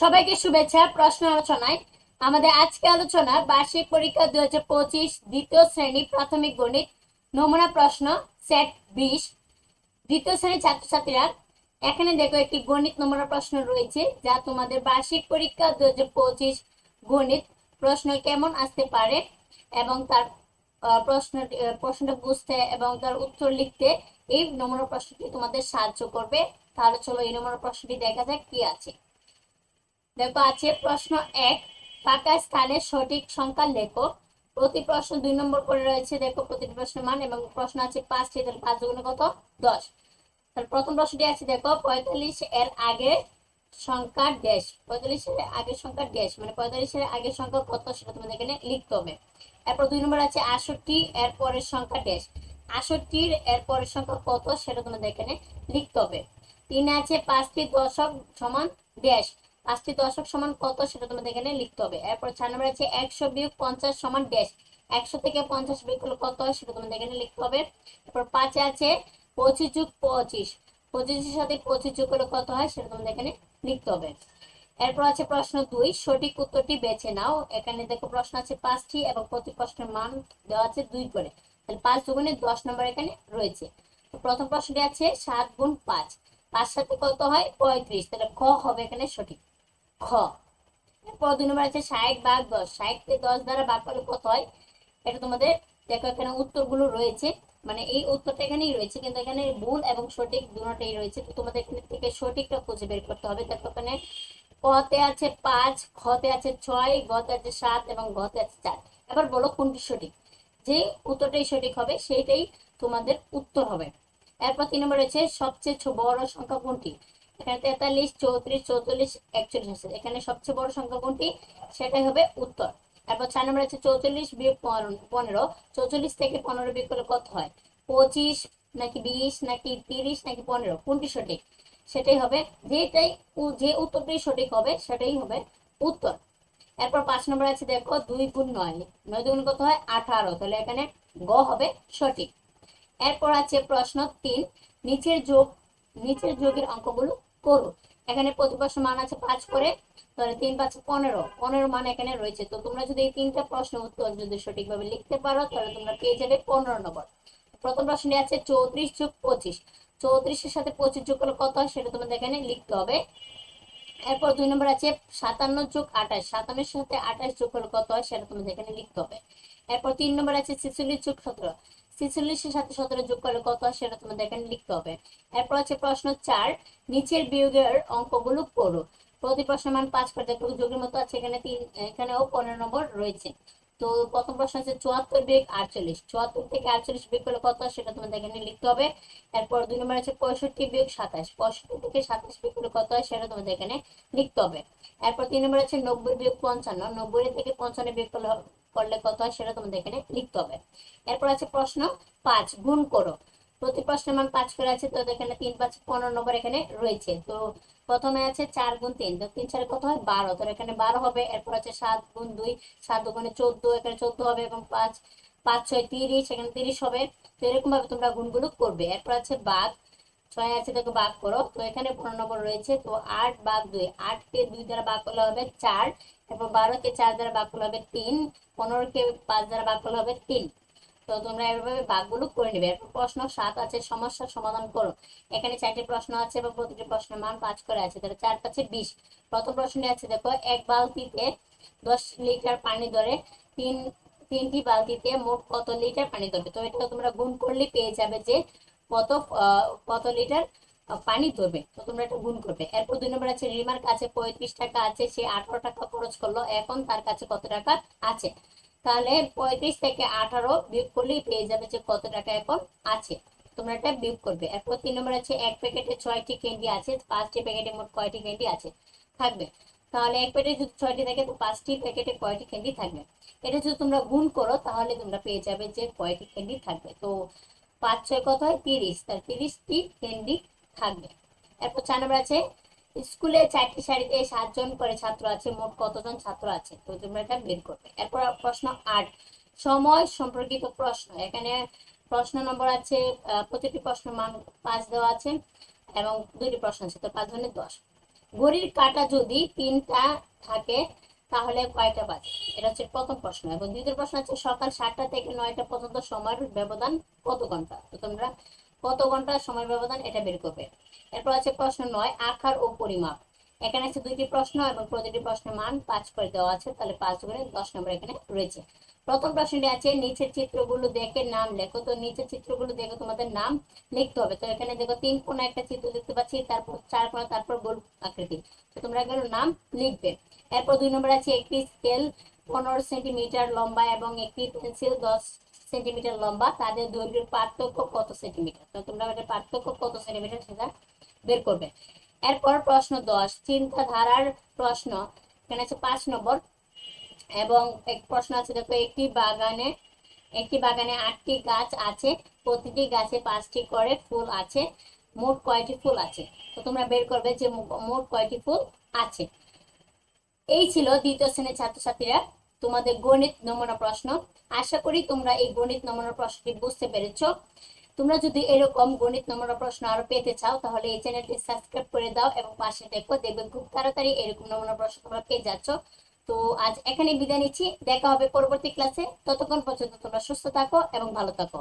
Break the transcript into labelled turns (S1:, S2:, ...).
S1: সবাইকে শুভেচ্ছা, প্রশ্ন আলোচনায়। আমাদের আজকে আলোচনা বার্ষিক পরীক্ষা দুই হাজার পঁচিশ দ্বিতীয় শ্রেণি প্রাথমিক গণিত নমুনা প্রশ্ন সেট বিশ। দ্বিতীয় শ্রেণির ছাত্রছাত্রীরা, এখানে দেখো একটি গণিত নমুনা প্রশ্ন রয়েছে, যা তোমাদের বার্ষিক পরীক্ষা দুই হাজার পঁচিশ গণিত প্রশ্ন কেমন আসতে পারে এবং তার প্রশ্ন প্রশ্নটা বুঝতে এবং তার উত্তর লিখতে এই নমুনা প্রশ্নটি তোমাদের সাহায্য করবে। তাহলে চলো এই নমুনা প্রশ্নটি দেখা যাক কি আছে। দেখো, আছে প্রশ্ন এক, ফাঁকা স্থানে সঠিক সংখ্যা লেখো। প্রতি প্রশ্ন দুই নম্বর করে রয়েছে, দেখো প্রতিটি প্রশ্নের মান, এবং প্রশ্ন আছে পাঁচটি তাহলে পাঁচ দুগুণে কত? দশ। তাহলে প্রথম প্রশ্নটি আছে, দেখো, পঁয়তাল্লিশ এর আগে সংখ্যা ড্যাশ পঁয়তাল্লিশের আগের সংখ্যা ড্যাশ মানে পঁয়তাল্লিশের আগের সংখ্যা কত, সেটা তোমাদের এখানে লিখতে হবে। এরপর দুই নম্বর আছে আটষট্টি এর পরের সংখ্যা ড্যাশ আটষট্টির এর পরের সংখ্যা কত, সেটা তোমাদের এখানে লিখতে হবে। তিনে আছে পাঁচটি দশক সমান ড্যাশ পাঁচটি দশক সমান কত সেটা তোমাদের এখানে লিখতে হবে। এরপর চার নম্বর আছে একশো বিয়োগ পঞ্চাশ সমান ড্যাশ একশো থেকে পঞ্চাশ বিয়োগ করলে কত হয় সেটা তোমাদের এখানে লিখতে হবে। এরপর পাঁচে আছে পঁচিশ যুগ পঁচিশ। পঁচিশের সাথে পঁচিশ যোগ করলে কত হয় সেটা তোমাদের এখানে লিখতে হবে। এরপর আছে প্রশ্ন দুই, সঠিক উত্তরটি বেছে নাও। এখানে দেখো প্রশ্ন আছে পাঁচটি এবং প্রতি প্রশ্নের মান দেওয়া আছে দুই করে। তাহলে পাঁচ দুগুণে দশ নম্বর এখানে রয়েছে। প্রথম প্রশ্নটি আছে সাত গুণ পাঁচ। পাঁচ সাথে কত হয় পঁয়ত্রিশ। তাহলে ক হবে এখানে সঠিক? খ। দুই নম্বর আছে ষাট ভাগ দশ। ষাটকে দশ দ্বারা ভাগ করলে কত হয়? এটা তোমাদের দেখো, এখানে উত্তরগুলো রয়েছে। মানে এই উত্তরটা এখানেই রয়েছে, কিন্তু এখানে ভুল এবং সঠিক দুটোটাই রয়েছে। তো তোমাদের এখানে থেকে সঠিকটা খুঁজে বের করতে হবে। দেখো, এখানে কতে আছে পাঁচ, খতে আছে ছয়, গতে আছে সাত এবং গতে আছে চার। এবার বলো কোনটি সঠিক? যে উত্তরটাই সঠিক হবে, সেইটাই তোমাদের উত্তর হবে। এরপর তিন নম্বর রয়েছে সবচেয়ে বড় সংখ্যা কোনটি? তেতাল্লিশ, চৌত্রিশ, চৌচল্লিশ, একচল্লিশ আছে। এখানে সবচেয়ে বড় সংখ্যা কোনটি? সেটাই হবে উত্তর। এরপর চার নম্বর আছে চৌচল্লিশ বিয়োগ পনেরো- চৌচল্লিশ থেকে পনেরো বিয়োগ করলে কত হয়? পঁচিশ নাকি বিশ নাকি তিরিশ নাকি পনেরো? কোনটি সঠিক? সেটাই হবে যেটাই যে উত্তরটাই সঠিক হবে সেটাই হবে উত্তর। এরপর পাঁচ নম্বর আছে দেখো দুই গুণ নয়। নয় দুগুণ কত হয়? আঠারো। তাহলে এখানে গ হবে সঠিক। এরপর আছে প্রশ্ন তিন। নিচের যোগ, নিচের যোগের অঙ্কগুলো করো। এখানে প্রতি প্রশ্ন মান আছে পাঁচ করে, তাহলে তিন পাঁচ পনেরো। পনেরো মান এখানে রয়েছে। তো তোমরা যদি এই তিনটা প্রশ্ন উত্তর যদি সঠিকভাবে লিখতে পারো, তাহলে তোমরা পেয়ে যাবে পনেরো নম্বর। প্রথম প্রশ্নটি আছে চৌত্রিশ যোগ পঁচিশ। চৌত্রিশের সাথে পঁচিশ যোগ করলে কত হয়? সেটা তোমাদের এখানে লিখতে হবে। এরপর দুই নম্বর আছে সাতান্ন যোগ আঠাশ। সাতান্নের সাথে আঠাশ যোগ করলে কত হয় সেটা তোমাদের এখানে লিখতে হবে। এরপর তিন নম্বর আছে ছেচল্লিশ যোগ সতেরো। ছেচল্লিশের সাথে সতেরো যোগ করলে কত হয় সেটা তোমাদের এখানে লিখতে হবে। এরপর আছে প্রশ্ন চার, নিচের বিয়োগের অঙ্কগুলো পড়ো। প্রতি প্রশ্ন মান পাঁচ করে দেখো যোগের মতো আছে, এখানে তিন, এখানেও পনেরো নম্বর রয়েছে। তো প্রথম প্রশ্ন আছে? চুয়াত্তর বেগ আটচল্লিশ। চুয়াত্তর থেকে আটচল্লিশ বেগ করলে কত সেটা তোমাদের এখানে লিখতে হবে। এরপর দুই নম্বর আছে পঁয়ষট্টি বেগ সাতাশ। পঁয়ষট্টি থেকে সাতাশ বেগ করলে কত হয় সেটা তোমাদের এখানে লিখতে হবে। এরপর তিন নম্বর আছে নব্বই বেগ পঞ্চান্ন। নব্বই থেকে পঞ্চান্ন বেগ করলে কত হয় সেটা তোমাদের এখানে লিখতে হবে। এরপর আছে প্রশ্ন পাঁচ, গুণ করো। প্রতি মান পাঁচ করে আছে, তো এখানে তিন পাঁচ পনেরো নম্বর এখানে রয়েছে। তো প্রথমে আছে চার গুণ তিন, তো তিন চারে কত হয়? বারো। তো এখানে বারো হবে, এরপর আছে সাত গুণ দুই, সাত দুগুণে চোদ্দ, এখানে চোদ্দ হবে এবং পাঁচ পাঁচ ছয় তিরিশ, এখানে তিরিশ হবে। তো এরকম ভাবে তোমরা গুণগুলো করবে। এরপর আছে বাঘ, ছয় আছে দেখো বাঘ করো। তো এখানে পনেরো নম্বর রয়েছে, তো আট বাঘ দুই, আটকে দুই দ্বারা বাঘ করলে হবে চার, এরপর বারোকে চার দ্বারা বাঘ করলে হবে তিন, পনেরোকে পাঁচ দ্বারা বাঘ করলে হবে তিন। তো তোমরা এভাবে ভাগগুলো করে নেবে। এরপর প্রশ্ন সাত আছে সমস্যার সমাধান করো। এখানে চারটি প্রশ্ন আছে এবং প্রতিটি প্রশ্নের মান পাঁচ করে আছে, তাহলে চার পাঁচে বিশ। প্রথম প্রশ্নটি আছে, দেখো, এক বালতিতে দশ লিটার পানি ধরে, তিন, তিনটি বালতিতে মোট কত লিটার পানি ধরবে? তো এটা তোমরা গুণ করলে পেয়ে যাবে যে কত কত লিটার পানি ধরবে। তো তোমরা এটা গুণ করবে। এরপর দুই নম্বর আছে রিমার কাছে পঁয়ত্রিশ টাকা আছে, সে আঠারো টাকা খরচ করল, এখন তার কাছে কত টাকা আছে? তাহলে পঁয়ত্রিশ থেকে আঠারো বিয়োগ করলেই পেয়ে যাবে যে কত টাকা এখন আছে। তোমরা এটা বিয়োগ করবে। এরপর তিন নম্বর আছে এক প্যাকেটে ছয়টি ক্যান্ডি আছে, পাঁচটি প্যাকেটে মোট কয়টি ক্যান্ডি আছে থাকবে। তাহলে এক প্যাকেটে যদি ছয়টি থাকে, তো পাঁচটি প্যাকেটে কয়টি ক্যান্ডি থাকবে? এটা যদি তোমরা গুণ করো, তাহলে তোমরা পেয়ে যাবে যে কয়টি ক্যান্ডি থাকবে। তো পাঁচ ছয় কত হয়? তিরিশ। তার তিরিশটি ক্যান্ডি থাকবে। এরপর চার নম্বর আছে স্কুলে চারটি সারিতে সাতজন করে ছাত্র আছে, মোট কতজন ছাত্র আছে? তো তোমরা এটা বের করবে। এরপর প্রশ্ন আট, সময় সম্পর্কিত প্রশ্ন। এখানে প্রশ্ন নম্বর আছে প্রতিটি প্রশ্ন মান পাঁচ দেওয়া আছে এবং দুইটি প্রশ্ন আছে, তো পাঁচ ধরনের দশ। ঘড়ির কাঁটা যদি তিনটা থাকে, তাহলে কয়টা বাজে? এটা হচ্ছে প্রথম প্রশ্ন। এবং দ্বিতীয় প্রশ্ন হচ্ছে সকাল সাতটা থেকে নয়টা পর্যন্ত সময়ের ব্যবধান কত ঘণ্টা? তো তোমরা কত ঘণ্টা সময় ব্যবধান এটা বের করবে। এরপর আছে প্রশ্ন নয়, আকার ও পরিমাপ। এখানে আছে দুইটি প্রশ্ন এবং প্রতিটি প্রশ্নের মান পাঁচ করে দেওয়া আছে, তাহলে পাঁচ করে দশ নম্বর এখানে রয়েছে। প্রথম প্রশ্নটি আছে, নিচের চিত্রগুলো দেখে নাম লেখো। তো নিচের চিত্রগুলো দেখে তোমাদের নাম লিখতে হবে। তো এখানে দেখো তিন কোণা একটা চিত্র দেখতে পাচ্ছি, তারপর চার কোণা, তারপর গোল আকৃতি। তো তোমরা এখানে নাম লিখবে। এরপর দুই নম্বর আছে একটি স্কেল পনেরো সেন্টিমিটার লম্বা এবং একটি পেন্সিল দশ সেন্টিমিটার লম্বা, তাদের দৈর্ঘ্যের পার্থক্য কত সেন্টিমিটার? তো তোমরা এটার পার্থক্য কত সেন্টিমিটার সেটা বের করবে। এরপর প্রশ্ন দশ, চিন্তাধারার প্রশ্ন। এখানে আছে পাঁচ নম্বর। এবং এক প্রশ্ন আছে, দেখো, একটি বাগানে একটি বাগানে আটটি গাছ আছে, প্রতিটি গাছে পাঁচটি করে ফুল আছে, মোট কয়টি ফুল আছে? তো তোমরা বের করবে যে মোট কয়টি ফুল আছে। এই ছিল দ্বিতীয় শ্রেণির ছাত্রছাত্রীরা তোমাদের গণিত নমুনা প্রশ্ন। আশা করি তোমরা এই গণিত নমুনা প্রশ্নটি বুঝতে পেরেছ। তোমরা যদি এরকম গণিত নমুনা প্রশ্ন আরও পেতে চাও, তাহলে এই চ্যানেলটি সাবস্ক্রাইব করে দাও এবং পাশে দেখো, দেখবে খুব তাড়াতাড়ি এরকম নমুনা প্রশ্ন তোমরা পেয়ে যাচ্ছ। তো আজ এখানে বিদায় নিচ্ছি। দেখা হবে পরবর্তী ক্লাসে। ততক্ষণ পর্যন্ত তোমরা সুস্থ থাকো এবং ভালো থাকো।